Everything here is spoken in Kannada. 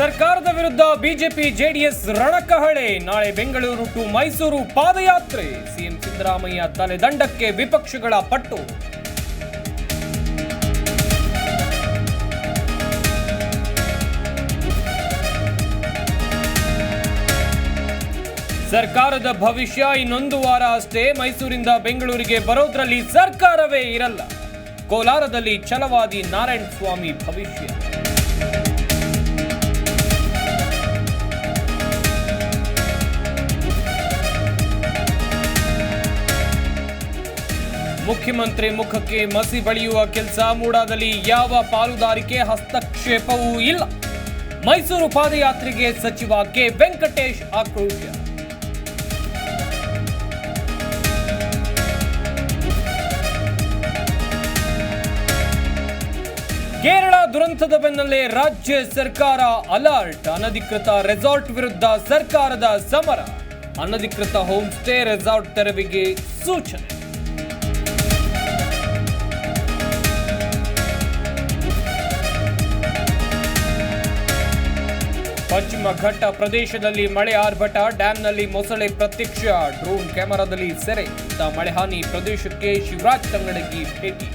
ಸರ್ಕಾರದ ವಿರುದ್ಧ ಬಿಜೆಪಿ ಜೆಡಿಎಸ್ ರಣಕಹಳೆ. ನಾಳೆ ಬೆಂಗಳೂರು ಟು ಮೈಸೂರು ಪಾದಯಾತ್ರೆ. ಸಿಎಂ ಸಿದ್ದರಾಮಯ್ಯ ತಲೆದಂಡಕ್ಕೆ ವಿಪಕ್ಷಗಳ ಪಟ್ಟು. ಸರ್ಕಾರದ ಭವಿಷ್ಯ ಇನ್ನೊಂದು ವಾರ ಅಷ್ಟೇ. ಮೈಸೂರಿಂದ ಬೆಂಗಳೂರಿಗೆ ಬರೋದ್ರಲ್ಲಿ ಸರ್ಕಾರವೇ ಇರಲ್ಲ. ಕೋಲಾರದಲ್ಲಿ ಛಲವಾದಿ ನಾರಾಯಣ ಸ್ವಾಮಿ ಭವಿಷ್ಯ. ಮುಖ್ಯಮಂತ್ರಿ ಮುಖಕ್ಕೆ ಮಸಿ ಬಳಿಯುವ ಕೆಲಸ ಮೂಡಾದಲ್ಲಿ ಯಾವ ಪಾಲುದಾರಿಕೆ ಹಸ್ತಕ್ಷೇಪವೂ ಇಲ್ಲ. ಮೈಸೂರು ಪಾದಯಾತ್ರೆಗೆ ಸಚಿವ ಕೆ. ವೆಂಕಟೇಶ್ ಆಕ್ರೋಶ. ಕೇರಳ ದುರಂತದ ಬೆನ್ನಲ್ಲೇ ರಾಜ್ಯ ಸರ್ಕಾರ ಅಲರ್ಟ್. ಅನಧಿಕೃತ ರೆಸಾರ್ಟ್ ವಿರುದ್ಧ ಸರ್ಕಾರದ ಸಮರ. ಅನಧಿಕೃತ ಹೋಮ್ ಸ್ಟೇ ರೆಸಾರ್ಟ್ ತೆರವಿಗೆ ಸೂಚನೆ. ಪಶ್ಚಿಮ ಘಟ್ಟ ಪ್ರದೇಶದಲ್ಲಿ ಮಳೆ ಆರ್ಭಟ ಡ್ಯಾಂನಲ್ಲಿ ಮೊಸಳೆ ಪ್ರತ್ಯಕ್ಷ ಡ್ರೋನ್ ಕ್ಯಾಮೆರಾದಲ್ಲಿ ಸೆರೆ. ಮಳೆಹಾನಿ ಪ್ರದೇಶಕ್ಕೆ ಶಿವರಾಜ್ ತಂಗಡಗಿ ಭೇಟಿ.